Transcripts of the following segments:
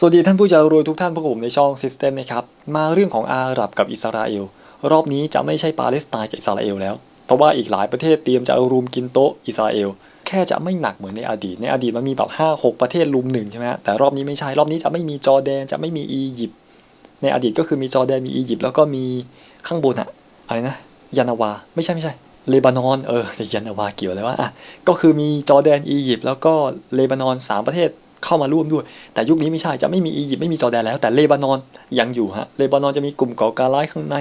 สวัสดีท่านผู้ใจรวยทุกท่านพวกผมในช่อง System นะครับ มาเรื่องของอาหรับกับอิสราเอล รอบนี้จะไม่ใช่ปาเลสไตน์กับอิสราเอลแล้ว เพราะว่าอีกหลายประเทศเตรียมจะรุมกินโต๊ะอิสราเอล แค่จะไม่หนักเหมือนในอดีต ในอดีตมันมีแบบ 5 6 ประเทศรุมหนึ่งใช่ไหมแต่รอบนี้ไม่ใช่ รอบนี้จะไม่มีจอร์แดน จะไม่มีอียิปต์ ในอดีตก็คือมีจอร์แดน มีอียิปต์ แล้วก็มีข้างบนอะอะไรนะ ยานาวา ไม่ใช่ไม่ใช่ เลบานอน เออแต่ยานาวาเกี่ยวอะไรวะอะ ก็คือมีจอร์แดน อียิปต์ แล้วก็เลบานอนสามประเทศ เข้ามาร่วมด้วย แต่ยุคนี้ไม่ใช่จะไม่มีอียิปต์ไม่มีจอร์แดนแล้ว แต่เลบานอนยังอยู่ฮะเลบานอนจะมีกลุ่มก่อการร้ายข้างใน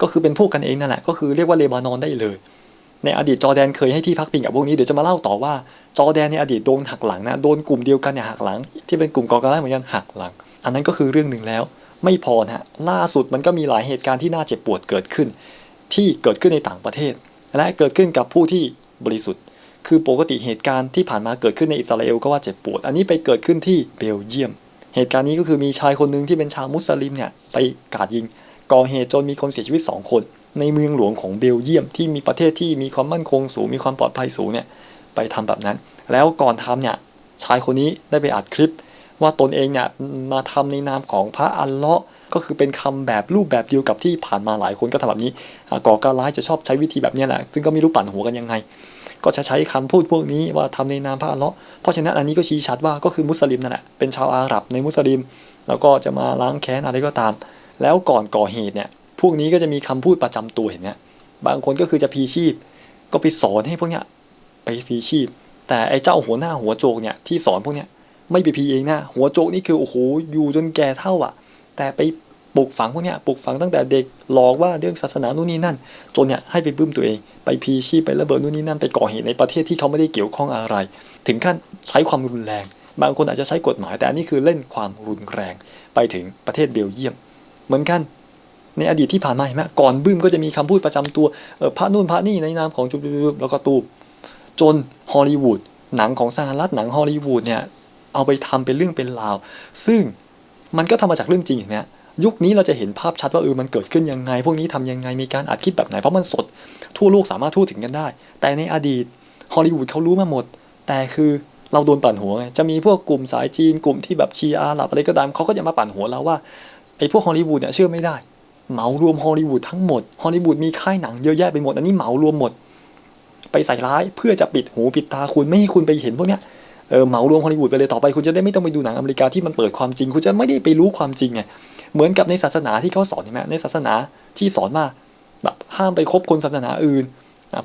ก็คือเป็นพวกกันเองนั่นแหละก็คือเรียกว่าเลบานอนได้เลย ในอดีตจอร์แดนเคยให้ที่พักพิงกับพวกนี้เดี๋ยวจะมาเล่าต่อว่าจอร์แดนในอดีตโดนหักหลังนะโดนกลุ่มเดียวกันเนี่ยหักหลัง ที่เป็นกลุ่มก่อการร้ายเหมือนกันหักหลัง อันนั้นก็คือเรื่องหนึ่งแล้ว ไม่พอนะฮะล่าสุดมันก็มีหลายเหตุการณ์ที่น่าเจ็บปวดเกิดขึ้น ที่เกิดขึ้นในต่างประเทศ และเกิดขึ้นกับผู้ที่บริสุทธิ์ คือปกติเหตุการณ์ที่ผ่านมาเกิดขึ้นในอิสราเอลก็ว่าเจ็บปวด อันนี้ไปเกิดขึ้นที่เบลเยียม เหตุการณ์นี้ก็คือมีชายคนหนึ่งที่เป็นชาวมุสลิมเนี่ยไปกาดยิง ก่อเหตุจนมีคนเสียชีวิต 2 คน ในเมืองหลวงของเบลเยียมที่มีประเทศที่มีความมั่นคงสูงมีความปลอดภัยสูงเนี่ยไปทำแบบนั้น แล้วก่อนทำเนี่ยชายคนนี้ได้ไปอัดคลิป ว่าตนเองเนี่ยมาทำในนามของพระอัลเลาะห์ก็คือเป็นคำแบบรูปแบบเดียวกับที่ผ่านมาหลายคนก็ทำแบบนี้ก่อการร้ายจะชอบใช้วิธีแบบนี้แหละซึ่งก็ไม่รู้ปั่นหัวกันยังไง ก็จะใช้คำพูดพวกนี้ว่าทำในนามพระอัลเลาะห์เพราะฉะนั้นอันนี้ก็ชี้ชัดว่าก็คือมุสลิมนั่นแหละเป็นชาวอาหรับในมุสลิม แล้วก็จะมาล้างแค้นอะไรก็ตาม แล้วก่อนก่อเหตุเนี่ยพวกนี้ก็จะมีคำพูดประจำตัวเห็นไหมบางคนก็คือจะพีชีพ ก็ไปสอนให้พวกเนี้ยไปพีชีพ แต่ไอ้เจ้าหัวหน้าหัวโจกเนี่ยที่สอนพวกเนี้ยไม่ไปพีเองนะหัวโจกนี่คือโอ้โหอยู่จนแก่เท่าอะ แต่ไป ปลูกฝังพวกเนี้ยปลูกฝังตั้งแต่เด็กหลอกว่าเรื่องศาสนานู่นนี่นั่นจนเนี่ยให้ไปบึ้มตัวเอง ไปพีชีพไประเบิดนู่นนี่นั่นไปก่อเหตุในประเทศที่เขาไม่ได้เกี่ยวข้องอะไร ถึงขั้นใช้ความรุนแรง บางคนอาจจะใช้กฎหมาย แต่อันนี้คือเล่นความรุนแรง ไปถึงประเทศเบลเยียม เหมือนกันในอดีตที่ผ่านมาเห็นไหมก่อนบึ้มก็จะมีคำพูดประจำตัวเออพระนู่นพระนี่ในนามของจุบๆแล้วก็ตูบจนฮอลลีวูดหนังของสหรัฐหนังฮอลลีวูดเนี่ยเอาไปทำเป็นเรื่องเป็นราว ซึ่งมันก็ทำมาจากเรื่องจริงเห็นไหม ยุคนี้เราจะเห็นภาพชัดว่าเออมันเกิดขึ้นยังไง พวกนี้ทำยังไงมีการอัดคลิปแบบไหนเพราะมันสด ทั่วโลกสามารถทั่วถึงกันได้ แต่ในอดีตฮอลลีวูดเขารู้มาหมด แต่คือเราโดนปั่นหัวไงจะมีพวกกลุ่มสายจีนกลุ่มที่แบบเชียร์อาหรับอะไรก็ตามเขาก็จะมาปั่นหัวเราว่าไอ้พวกฮอลลีวูดเนี่ยเชื่อไม่ได้เหมารวมฮอลลีวูดทั้งหมดฮอลลีวูดมีค่ายหนังเยอะแยะไปหมดอันนี้เหมารวมหมด ไปใส่ร้ายเพื่อจะปิดหูปิดตาคุณไม่ให้คุณไปเห็นพวกเนี้ย เออเหมารวมฮอลลีวูดไปเลยต่อไปคุณจะได้ไม่ต้องไปดูหนังอเมริกาที่มันเปิดความจริง คุณจะไม่ได้ไปรู้ความจริงไงเหมือนกับในศาสนาที่เขาสอนใช่ไหมในศาสนาที่สอนว่าแบบห้ามไปคบคนศาสนาอื่น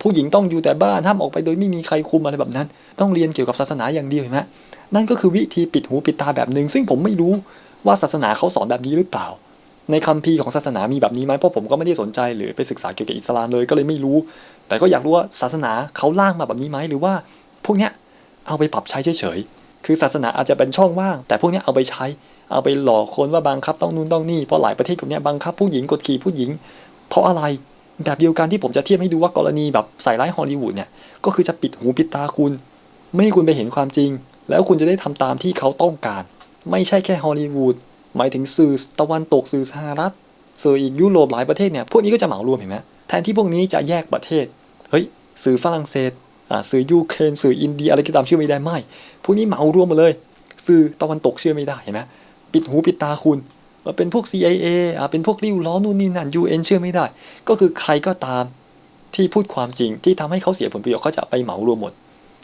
ผู้หญิงต้องอยู่แต่บ้านห้ามออกไปโดยไม่มีใครคุมอะไรแบบนั้น ต้องเรียนเกี่ยวกับศาสนาอย่างเดียวเห็นไหมนั่นก็คือวิธีปิดหูปิดตาแบบหนึ่งซึ่งผมไม่รู้ว่าศาสนาเขาสอนแบบนี้หรือเปล่า ในคัมภีร์ของศาสนามีแบบนี้ไหมเพราะผมก็ไม่ได้สนใจหรือไปศึกษาเกี่ยวกับอิสลามเลยก็เลยไม่รู้ แต่ก็อยากรู้ว่าศาสนาเขาล่างมาแบบนี้ไหมหรือว่าพวกเนี้ย เอาไปปรับใช้เฉยๆ คือศาสนาอาจจะเป็นช่องว่าง แต่พวกนี้เอาไปใช้ เอาไปหลอกคนว่าบังคับต้องนู่นต้องนี่ เพราะหลายประเทศพวกเนี้ยบังคับผู้หญิงกดขี่ผู้หญิง เพราะอะไร แบบเดียวกันที่ผมจะเทียบให้ดูว่ากรณีแบบใส่ร้ายฮอลลีวูดเนี่ย ก็คือจะปิดหูปิดตาคุณ ไม่ให้คุณไปเห็นความจริง แล้วคุณจะได้ทำตามที่เขาต้องการ ไม่ใช่แค่ฮอลลีวูด หมายถึงสื่อตะวันตกสื่อสหรัฐ สื่ออีกยุโรปหลายประเทศเนี่ย พวกนี้ก็จะเหมารวมเห็นไหมแทนที่พวกนี้จะแยกประเทศ เฮ้ย สื่อฝรั่งเศส สื่อยูเครนสื่ออินเดียอะไรก็ตามเชื่อไม่ได้ไม่พวกนี้เหมารวมมาเลย สื่อตะวันตกเชื่อไม่ได้เห็นไหมปิดหูปิดตาคุณว่าเป็นพวก CIA อ่าเป็นพวกริ้วล้อนู่นนี่นั่น UN เชื่อไม่ได้ ก็คือใครก็ตามที่พูดความจริงที่ทำให้เขาเสียผลประโยชน์เขาจะไปเหมารวมหมด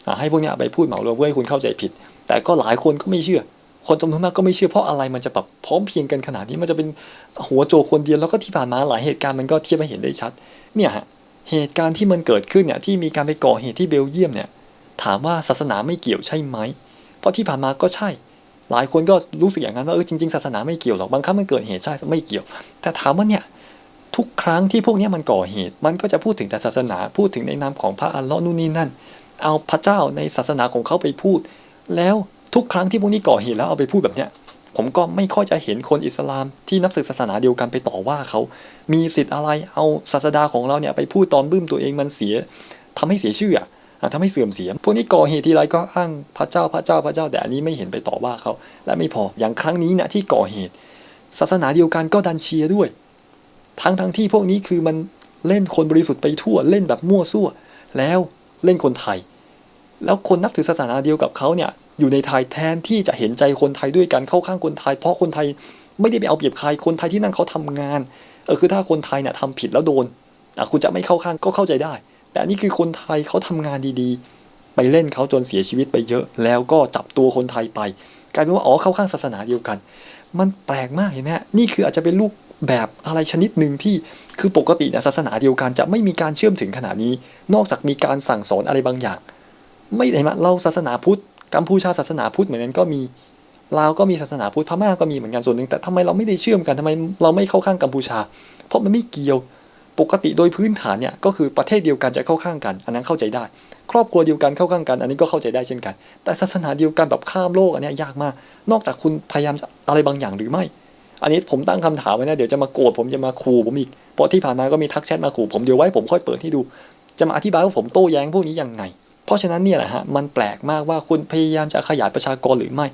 อ่าให้พวกนี้ไปพูดเหมารวมเพื่อให้คุณเข้าใจผิด แต่ก็หลายคนก็ไม่เชื่อ คนจำนวนมากก็ไม่เชื่อเพราะอะไรมันจะแบบพร้อมเพียงกันขนาดนี้มันจะเป็นหัวโจคนเดียวแล้วก็ที่ผ่านมาหลายเหตุการณ์มันก็เทียบให้เห็นได้ชัด เนี่ยฮะ เหตุการณ์ที่มันเกิดขึ้นเนี่ยที่มีการไปก่อเหตุที่เบลเยียมเนี่ยถามว่าศาสนาไม่เกี่ยวใช่ไหม เพราะที่ผ่านมาก็ใช่ หลายคนก็รู้สึกอย่างนั้นว่าเออจริงๆศาสนาไม่เกี่ยวหรอกบางครั้งมันเกิดเหตุใช่ไม่เกี่ยว แต่ถามว่าเนี่ยทุกครั้งที่พวกนี้มันก่อเหตุ มันก็จะพูดถึงแต่ศาสนาพูดถึงในนามของพระอัลลาะห์นู่นนี่นั่น เอาพระเจ้าในศาสนาของเขาไปพูด แล้วทุกครั้งที่พวกนี้ก่อเหตุแล้วเอาไปพูดแบบเนี้ย ผมก็ไม่ค่อยจะเห็นคนอิสลามที่นับถือศาสนาเดียวกันไปต่อว่าเขา มีสิทธิ์อะไรเอาศาสดาของเราเนี่ยไปพูดตอนบึ้มตัวเองมันเสียทำให้เสียชื่ออะทำให้เสื่อมเสีย พวกนี้ก่อเหตุทีไรก็อ้างพระเจ้าพระเจ้าพระเจ้าแต่อันนี้ไม่เห็นไปต่อว่าเขา และไม่พออย่างครั้งนี้เนี่ยที่ก่อเหตุ ศาสนาเดียวกันก็ดันเชียร์ด้วย ทั้งทั้งที่พวกนี้คือมันเล่นคนบริสุทธิ์ไปทั่วเล่นแบบมั่วซั่ว แล้วเล่นคนไทย แล้วคนนับถือศาสนาเดียวกับเขาเนี่ย อยู่ในไทยแทนที่จะเห็นใจคนไทยด้วยกันเข้าข้างคนไทย เพราะคนไทยไม่ได้ไปเอาเปรียบใครคนไทยที่นั่นเขาทำงานเออคือถ้าคนไทยเนี่ยทำผิดแล้วโดนอะคุณจะไม่เข้าข้างก็เข้าใจได้ แต่นี่คือคนไทยเขาทำงานดีๆ ไปเล่นเขาจนเสียชีวิตไปเยอะ แล้วก็จับตัวคนไทยไป กลายเป็นว่าอ๋อเข้าข้างศาสนาเดียวกัน มันแปลกมากเห็นไหมฮะนี่คืออาจจะเป็นลูกแบบอะไรชนิดหนึ่งที่คือปกติเนี่ยศาสนาเดียวกันจะไม่มีการเชื่อมถึงขนาดนี้ นอกจากมีการสั่งสอนอะไรบางอย่าง ไม่เห็นไหมเราศาสนาพุทธ กัมพูชาศาสนาพุทธเหมือนกันก็มีลาวก็มีศาสนาพุทธพม่าก็มีเหมือนกันส่วนหนึ่งแต่ทำไมเราไม่ได้เชื่อมกันทำไมเราไม่เข้าข้างกัมพูชา เพราะมันไม่เกี่ยวปกติโดยพื้นฐานเนี่ยก็คือประเทศเดียวกันจะเข้าข้างกัน อันนั้นเข้าใจได้ ครอบครัวเดียวกันเข้าข้างกัน อันนี้ก็เข้าใจได้เช่นกัน แต่ศาสนาเดียวกันแบบข้ามโลกอันนี้ยากมาก นอกจากคุณพยายามอะไรบางอย่างหรือไม่ อันนี้ผมตั้งคำถามไว้นะเดี๋ยวจะมาโกรธผมจะมาขู่ผมอีกเพราะที่ผ่านมาก็มีทักแชทมาขู่ผมเดี๋ยวไว้ผมค่อยเปิดให้ดู จะมาอธิบายว่าผมโต้แย้งพวกนี้ยังไง เพราะฉะนั้นเนี่ยแหละฮะมันแปลกมากว่าคุณพยายามจะขยายประชากรหรือไม่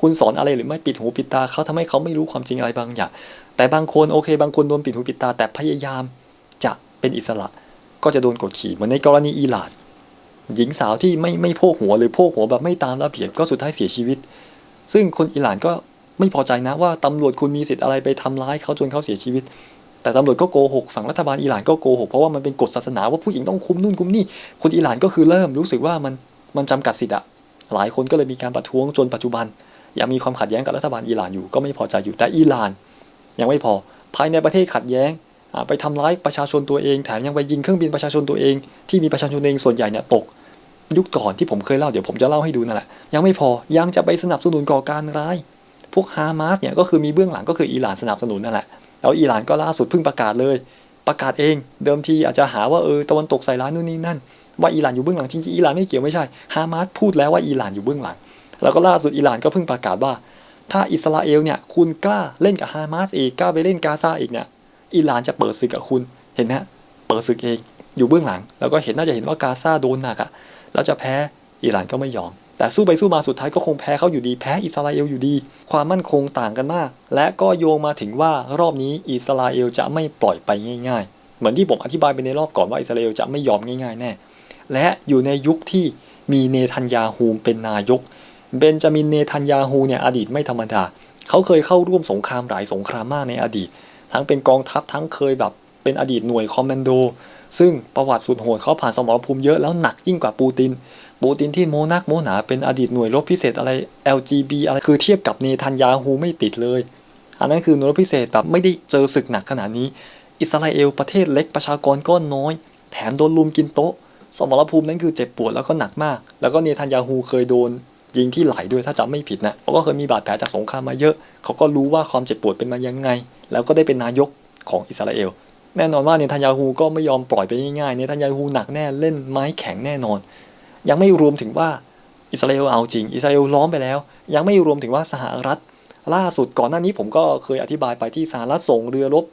คุณสอนอะไรหรือไม่ปิดหูปิดตาเขาทำให้เขาไม่รู้ความจริงอะไรบางอย่าง แต่บางคนโอเค บางคนโดนปิดหูปิดตา แต่พยายามจะเป็นอิสระ ก็จะโดนกดขี่เหมือนในกรณีอิหร่านหญิงสาวที่ไม่ไม่โพกหัวหรือโพกหัวแบบไม่ตามระเบียบก็สุดท้ายเสียชีวิต ซึ่งคนอิหร่านก็ไม่พอใจนะว่าตำรวจคุณมีสิทธิ์อะไรไปทำร้ายเขาจนเขาเสียชีวิต แต่ตำรวจก็โกหกฝั่งรัฐบาลอิหร่านก็โกหกเพราะว่ามันเป็นกฎศาสนาว่าผู้หญิงต้องคุมนู่นคุมนี่คนอิหร่านก็คือเริ่มรู้สึกว่ามันมันจำกัดสิทธิ์อะหลายคนก็เลยมีการประท้วงจนปัจจุบัน ยังมีความขัดแย้งกับรัฐบาลอิหร่านอยู่ก็ไม่พอใจอยู่แต่อิหร่าน ยังไม่พอภายในประเทศขัดแย้งไปทำร้ายประชาชนตัวเองแถมยังไปยิงเครื่องบินประชาชนตัวเอง ที่มีประชาชนเองส่วนใหญ่เนี่ยตก ยุคก่อนที่ผมเคยเล่าเดี๋ยวผมจะเล่าให้ดูนั่นแหละยังไม่พอยังจะไปสนับสนุนก่อการร้าย พวกฮามาสเนี่ยก็คือมีเบื้องหลังก็คืออิหร่านสนับสนุนนั่นแหละ แล้วอิหร่านก็ล่าสุดเพิ่งประกาศเลย ประกาศเอง เดิมทีอาจจะหาว่าเออตะวันตกใส่ร้ายนู่นนี่นั่น ว่าอิหร่านอยู่เบื้องหลังจริงๆอิหร่านไม่เกี่ยวไม่ใช่ฮามาสพูดแล้วว่าอิหร่านอยู่เบื้องหลัง แล้วก็ล่าสุดอิหร่านก็เพิ่งประกาศว่า ถ้าอิสราเอลเนี่ยคุณกล้าเล่นกับฮามาสอีกกล้าไปเล่นกาซาอีกเนี่ยอิหร่านจะเปิดศึกกับคุณเห็นไหมเปิดศึกเองอยู่เบื้องหลัง แล้วก็เห็นน่าจะเห็นว่ากาซาโดนหนักอะแล้วจะแพ้อิหร่านก็ไม่ยอม แต่สู้ไปสู้มาสุดท้ายก็คงแพ้เขาอยู่ดีแพ้อิสราเอลอยู่ดี ความมั่นคงต่างกันมาก และก็โยงมาถึงว่ารอบนี้อิสราเอลจะไม่ปล่อยไปง่าย ๆ เหมือนที่ผมอธิบายไปในรอบก่อนว่าอิสราเอลจะไม่ยอมง่ายๆแน่ และอยู่ในยุคที่มีเนทันยาฮูเป็นนายก เบนจามินเนทันยาฮูเนี่ยอดีตไม่ธรรมดา เขาเคยเข้าร่วมสงครามหลายสงครามมากในอดีต ทั้งเป็นกองทัพทั้งเคยแบบเป็นอดีตหน่วยคอมมานโด ซึ่งประวัติสุดโหดเขาผ่านสมรภูมิเยอะแล้วหนักยิ่งกว่าปูติน ปูตินที่โมนักโมหนาเป็นอดีตหน่วยรบพิเศษอะไร LGB อะไรคือเทียบกับเนทันยาฮูไม่ติดเลย อันนั้นคือหน่วยรบพิเศษแบบไม่ได้เจอศึกหนักขนาดนี้ อิสราเอลประเทศเล็กประชากรก็น้อย แถมโดนลุมกินโต๊ะ สมรภูมินั้นคือเจ็บปวดแล้วก็หนักมาก แล้วก็เนทันยาฮูเคยโดนยิงที่ไหลด้วยถ้าจำไม่ผิดนะเขาก็เคยมีบาดแผลจากสงครามมาเยอะ เขาก็รู้ว่าความเจ็บปวดเป็นมายังไง แล้วก็ได้เป็นนายกของอิสราเอลแน่นอนว่าเนทันยาฮูก็ไม่ยอมปล่อยไปง่ายๆเนทันยาฮูหนักแน่เล่นไม้แข็งแน่นอน ยังไม่รวมถึงว่าอิสราเอลเอาจริง อิสราเอลล้อมไปแล้ว ยังไม่รวมถึงว่าสหรัฐ ล่าสุดก่อนหน้านี้ผมก็เคยอธิบายไปที่สหรัฐส่งเรือรบ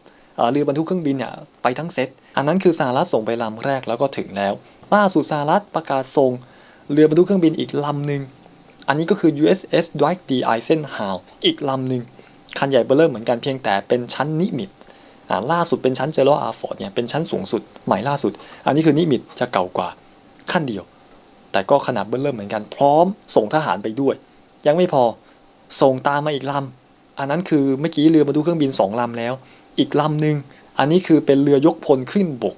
เรือบรรทุกเครื่องบินเนี่ยไปทั้งเซตอันนั้นคือสหรัฐส่งไปลำแรกแล้วก็ถึงแล้ว ล่าสุดสหรัฐประกาศส่งเรือบรรทุกเครื่องบินอีกลำหนึ่งอันนี้ก็คือ USS Dwight D. Eisenhower อีกลำหนึ่งคันใหญ่เบ้อเริ่มเหมือนกันเพียงแต่เป็นชั้นนิมิตอ่าล่าสุดเป็นชั้นเจอร์ลอาร์ฟอร์ดเนี่ยเป็นชั้นสูงสุดใหม่ล่าสุด อันนี้คือนิมิตจะเก่ากว่าขั้นเดียว แต่ก็ขนาดเบื้อเริ่มเหมือนกันพร้อมส่งทหารไปด้วย ยังไม่พอส่งตามมาอีกลำอันนั้นคือเมื่อกี้เรือบรรทุกเครื่องบินสองลำแล้ว อีกลำหนึ่งอันนี้คือเป็นเรือยกพลขึ้นบก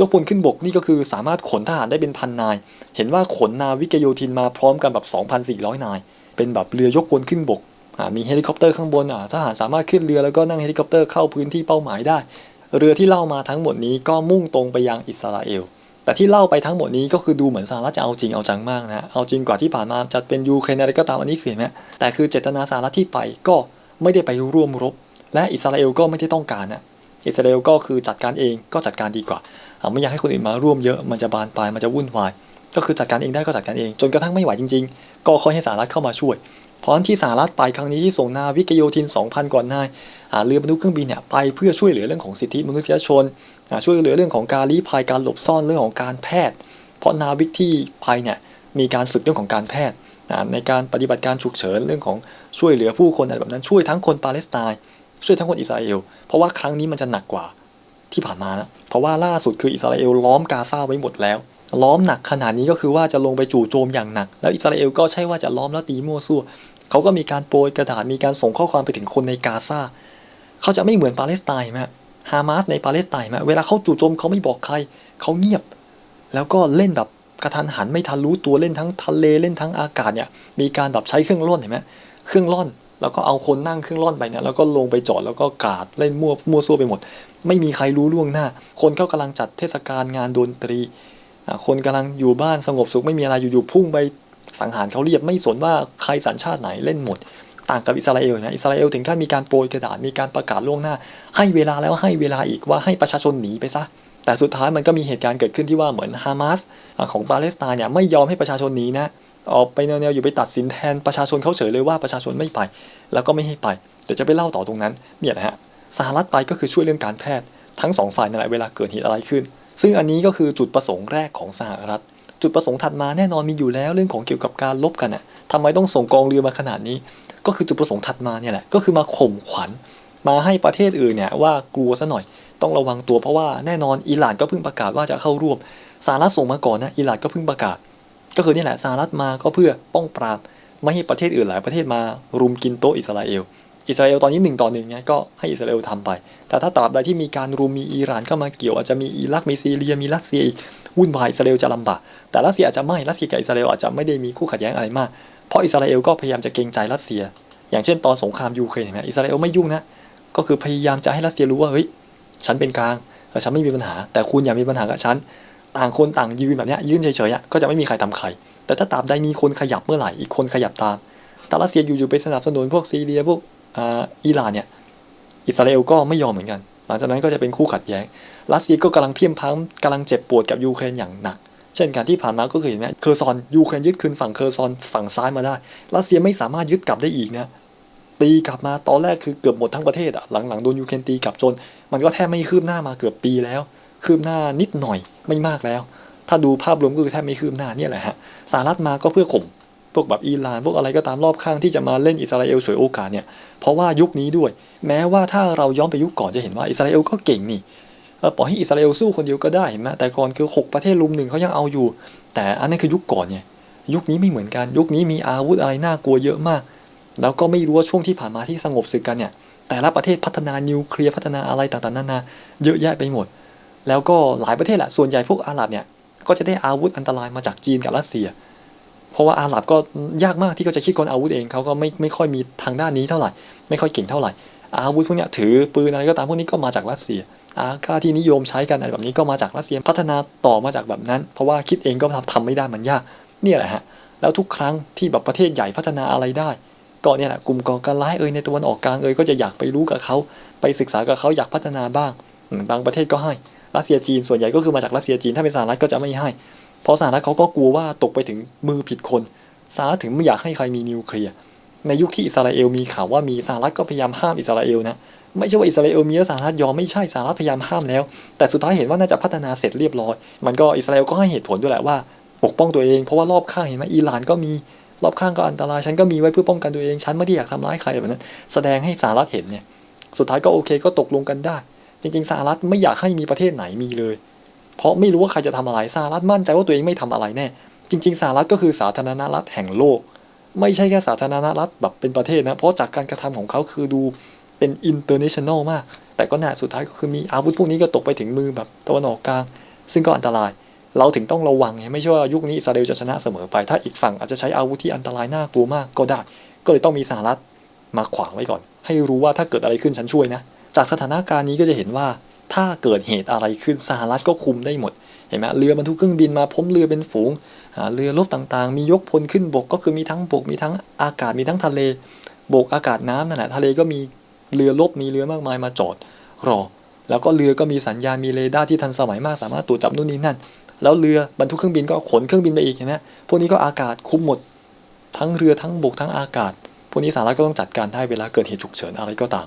ยกพลขึ้นบกนี่ก็คือสามารถขนทหารได้เป็นพันนาย เห็นว่าขนนาวิกโยธินมาพร้อมกันแบบ2,400 นาย เป็นแบบเรือยกพลขึ้นบกมีเฮลิคอปเตอร์ข้างบนทหารสามารถขึ้นเรือแล้วก็นั่งเฮลิคอปเตอร์เข้าพื้นที่เป้าหมายได้ เรือที่เล่ามาทั้งหมดนี้ก็มุ่งตรงไปยังอิสราเอล แต่ที่เล่าไปทั้งหมดนี้ก็คือดูเหมือนสหรัฐจะเอาจริงเอาจังมากนะเอาจริงกว่าที่ผ่านมาจะเป็นยูเครนอะไรก็ตามอันนี้คือเห็นไหมแต่คือเจตนาสหรัฐที่ไปก็ไม่ได้ไปร่วมรบ และอิสราเอลก็ไม่ได้ต้องการนะอิสราเอลก็คือจัดการเองก็จัดการดีกว่าไม่อยากให้คนอื่นมาร่วมเยอะมันจะบานปลายมันจะวุ่นวาย ก็คือจัดการเองได้ก็จัดการเอง จนกระทั่งไม่ไหวจริง ๆ ก็ค่อยให้สหรัฐเข้ามาช่วย เพราะที่สหรัฐไปครั้งนี้ที่ส่งนาวิกโยธิน 2,000กว่านายอ่าเรือบรรทุกเครื่องบินเนี่ยไปเพื่อช่วยเหลือเรื่องของสิทธิมนุษยชน ช่วยเหลือเรื่องของการลี้ภัยการหลบซ่อนเรื่องของการแพทย์ เพราะนาวิกที่ไปเนี่ยมีการฝึกเรื่องของการแพทย์ในการปฏิบัติการฉุกเฉินเรื่องของช่วยเหลือผู้คนอะไรแบบนั้นช่วยทั้งคนปาเลสไตน์ช่วยทั้งคนอิสราเอล เพราะว่าครั้งนี้มันจะหนักกว่าที่ผ่านมานะเพราะว่าล่าสุดคืออิสราเอลล้อมกาซาไว้หมดแล้ว ล้อมหนักขนาดนี้ก็คือว่าจะลงไปจู่โจมอย่างหนัก แล้วอิสราเอลก็ใช่ว่าจะล้อมแล้วตีมั่วซั่ว เขาก็มีการโปรยกระดาษมีการส่งข้อความไปถึงคนในกาซาเขาจะไม่เหมือนปาเลสไตน์ไหมฮามาสในปาเลสไตน์ไหมเวลาเขาจู่โจมเขาไม่บอกใคร เขาเงียบ แล้วก็เล่นแบบกระทันหันไม่ทันรู้ตัวเล่นทั้งทะเลเล่นทั้งอากาศเนี่ย มีการแบบใช้เครื่องร่อนเห็นไหมเครื่องร่อนแล้วก็เอาคนนั่งเครื่องร่อนไปเนี่ยแล้วก็ลงไปจอดแล้วก็กราดเล่นมั่วมั่วซั่วไปหมด ไม่มีใครรู้ล่วงหน้า คนเขากำลังจัดเทศกาลงานดนตรีคนกำลังอยู่บ้านสงบสุขไม่มีอะไรอยู่ๆพุ่งไป สังหารเขาเรียบไม่สนว่าใครสัญชาติไหนเล่นหมด ต่างกับอิสราเอลนะอิสราเอลถึงขั้นมีการโปรยกระดาษมีการประกาศล่วงหน้า ให้เวลาแล้วให้เวลาอีกว่าให้ประชาชนหนีไปซะแต่สุดท้ายมันก็มีเหตุการณ์เกิดขึ้นที่ว่าเหมือนฮามาสของปาเลสไตน์เนี่ยไม่ยอมให้ประชาชนหนีนะออกไปแนวๆอยู่ไปตัดสินแทนประชาชนเขาเฉยเลยว่าประชาชนไม่ไป แล้วก็ไม่ให้ไปเดี๋ยวจะไปเล่าต่อตรงนั้นเนี่ยนะฮะสหรัฐไปก็คือช่วยเรื่องการแพทย์ทั้งสองฝ่ายนั่นแหละเวลาเกิดเหตุอะไรขึ้น ซึ่งอันนี้ก็คือจุดประสงค์แรกของสหรัฐ จุดประสงค์ถัดมาแน่นอนมีอยู่แล้วเรื่องของเกี่ยวกับการลบกันอะทำไมต้องส่งกองเรือมาขนาดนี้ ก็คือจุดประสงค์ถัดมาเนี่ยแหละก็คือมาข่มขวัญ มาให้ประเทศอื่นเนี่ยว่ากลัวซะหน่อย ต้องระวังตัวเพราะว่าแน่นอนอิหร่านก็เพิ่งประกาศว่าจะเข้าร่วมสหรัฐส่งมาก่อนนะอิหร่านก็เพิ่งประกาศ ก็คือนี่แหละสหรัฐมาก็เพื่อป้องปรามไม่ให้ประเทศอื่นหลายประเทศมารุมกินโต๊ะอิสราเอลอิสราเอลตอนนี้หนึ่งต่อหนึ่งเนี่ยก็ให้อิสราเอลทำไป แต่ถ้าตราบใดที่มีการรุมมีอิหร่านเข้ามาเกี่ยวอาจจะมีอิรักมีซีเรียมีรัสเซียอีก วุ่นวายอิสราเอลจะลำบากแต่รัสเซียอาจจะไม่รัสเซียกับอิสราเอลอาจจะไม่ได้มีคู่ขัดแย้งอะไรมาก เพราะอิสราเอลก็พยายามจะเกรงใจรัสเซีย อย่างเช่นตอนสงครามยูเครนเห็นไหมอิสราเอลไม่ยุ่งนะก็คือพยายามจะให้รัสเซียรู้ว่าเฮ้ยฉันเป็นกลางแต่ฉันไม่มีปัญหา แต่คุณอย่ามีปัญหากับฉันต่างคนต่างยืนแบบนี้ยืนเฉยๆก็จะไม่มีใครทำใคร แต่ถ้าตาบใดมีคนขยับเมื่อไหร่อีกคนขยับตามแต่รัสเซียอยู่ๆไปสนับสนุนพวกซีเรียพวกอ่าอิหร่านเนี่ยอิสราเอลก็ไม่ยอมเหมือนกัน หลังจากนั้นก็จะเป็นคู่ขัดแย้งรัสเซียก็กำลังเพียมพร้ำกำลังเจ็บปวดกับยูเครนอย่างหนัก เช่นการที่ผ่านมาก็เคยเห็นไหมเคอร์ซอนยูเครนยึดคืนฝั่งเคอร์ซอนฝั่งซ้ายมาได้รัสเซียไม่สามารถยึดกลับได้อีกนะตีกลับมาตอนแรกคือเกือบหมดทั้งประเทศอะหลังๆโดนยูเครนตีกลับจน มันก็แทบไม่คืบหน้ามาเกือบปีแล้ว คืบหน้านิดหน่อยไม่มากแล้ว ถ้าดูภาพรวมก็คือแทบไม่คืบหน้าเนี่ยแหละฮะสหรัฐมาก็เพื่อข่ม พวกแบบอิหร่านพวกอะไรก็ตามรอบข้างที่จะมาเล่นอิสราเอลฉวยโอกาสเนี่ยเพราะว่ายุคนี้ด้วย แม้ว่าถ้าเราย้อนไปยุคก่อนจะเห็นว่าอิสราเอลก็เก่งนี่เออปล่อยให้อิสราเอลสู้คนเดียวก็ได้เห็นไหมแต่ก่อนคือ 6 ประเทศลุมหนึ่งเขายังเอาอยู่ แต่อันนี้คือยุคก่อนไงยุคนี้ไม่เหมือนกันยุคนี้มีอาวุธอะไรน่ากลัวเยอะมาก แล้วก็ไม่รู้ว่าช่วงที่ผ่านมาที่สงบศึกกันเนี่ยแต่ละประเทศพัฒนานิวเคลียร์พัฒนาอะไรต่างๆนานาเยอะแยะไปหมด แล้วก็หลายประเทศแหละส่วนใหญ่พวกอาหรับเนี่ยก็จะได้อาวุธอันตรายมาจากจีนกับรัสเซีย เพราะว่าอาหรับก็ยากมากที่เขาจะคิดคนอาวุธเองเขาก็ไม่ไม่ค่อยมีทางด้านนี้เท่าไหร่ ไม่ค่อยเก่งเท่าไหร่ อาวุธพวกนี้ถือปืนอะไรก็ตามพวกนี้ก็มาจากรัสเซีย อากาที่นิยมใช้กันอะไรแบบนี้ก็มาจากรัสเซียพัฒนาต่อมาจากแบบนั้น เพราะว่าคิดเองก็ทำทำไม่ได้มันยากเนี่ยแหละฮะแล้วทุกครั้งที่แบบประเทศใหญ่พัฒนาอะไรได้ก็เนี่ยแหละกลุ่มก่อการร้ายเอ่ยในตะวันออกกลางเอ่ยก็จะอยากไปรู้กับเขาไปศึกษากับเขาอยากพัฒนาบ้างบางประเทศก็ให้รัสเซียจีนส่วนใหญ่ก็คือมาจากรัสเซียจีนถ้าเป็นสหรัฐก็จะไม่ให้ เพราะสหรัฐเขาก็กลัวว่าตกไปถึงมือผิดคนสหรัฐถึงไม่อยากให้ใครมีนิวเคลียร์ในยุคที่อิสราเอลมีข่าวว่ามีสหรัฐก็พยายามห้ามอิสราเอลนะไม่ใช่ว่าอิสราเอลมีแล้วสหรัฐยอมไม่ใช่สหรัฐพยายามห้ามแล้ว แต่สุดท้ายเห็นว่าน่าจะพัฒนาเสร็จเรียบร้อย มันก็อิสราเอลก็ให้เหตุผลด้วยแหละว่าปกป้องตัวเองเพราะว่ารอบข้างเห็นไหมอิหร่านก็มีรอบข้างก็อันตรายฉันก็มีไว้เพื่อป้องกันตัวเองฉันไม่ได้อยากทำร้ายใครแบบนั้น แสดงให้สหรัฐเห็นเนี่ยสุดท้ายก็โอเคก็ตกลงกันได้ จริงๆสหรัฐไม่อยากให้มีประเทศไหนมีเลย เพราะไม่รู้ว่าใครจะทำอะไรสหรัฐมั่นใจว่าตัวเองไม่ทำอะไรแน่ จริง ๆสหรัฐก็คือสาธารณรัฐแห่งโลก ไม่ใช่แค่สาธารณรัฐแบบเป็นประเทศนะ เพราะจากการกระทำของเขาคือดูเป็น international มาก แต่ก็น่าสุดท้ายก็คือมีอาวุธพวกนี้ก็ตกไปถึงมือแบบตะวันออกกลาง ซึ่งก็อันตราย เราถึงต้องระวังไงไม่ใช่ว่ายุคนี้อิสราเอลจะชนะเสมอไป ถ้าอีกฝั่งอาจจะใช้อาวุธที่อันตรายน่ากลัวมากก็ได้ ก็เลยต้องมีสหรัฐมาขวางไว้ก่อน ให้รู้ว่าถ้าเกิดอะไรขึ้นฉันช่วยนะ จากสถานการณ์นี้ก็จะเห็นว่า ถ้าเกิดเหตุอะไรขึ้นสหรัฐก็คุมได้หมด เห็นไหมเรือบรรทุกเครื่องบินมาพ้มเรือเป็นฝูง เรือรบต่างๆ มียกพลขึ้นบกก็คือมีทั้งบกมีทั้งอากาศมีทั้งทะเล บกอากาศน้ำนั่นแหละทะเลก็มีเรือรบมีเรือมากมายมาจอดรอ แล้วก็เรือก็มีสัญญาณมีเรดาร์ที่ทันสมัยมากสามารถตรวจจับนู่นนี่นั่น แล้วเรือบรรทุกเครื่องบินก็ขนเครื่องบินไปอีกเห็นไหมพวกนี้ก็อากาศคุมหมด ทั้งเรือทั้งบกทั้งอากาศ พวกนี้สหรัฐก็ต้องจัดการได้เวลาเกิดเหตุฉุกเฉินอะไรก็ตาม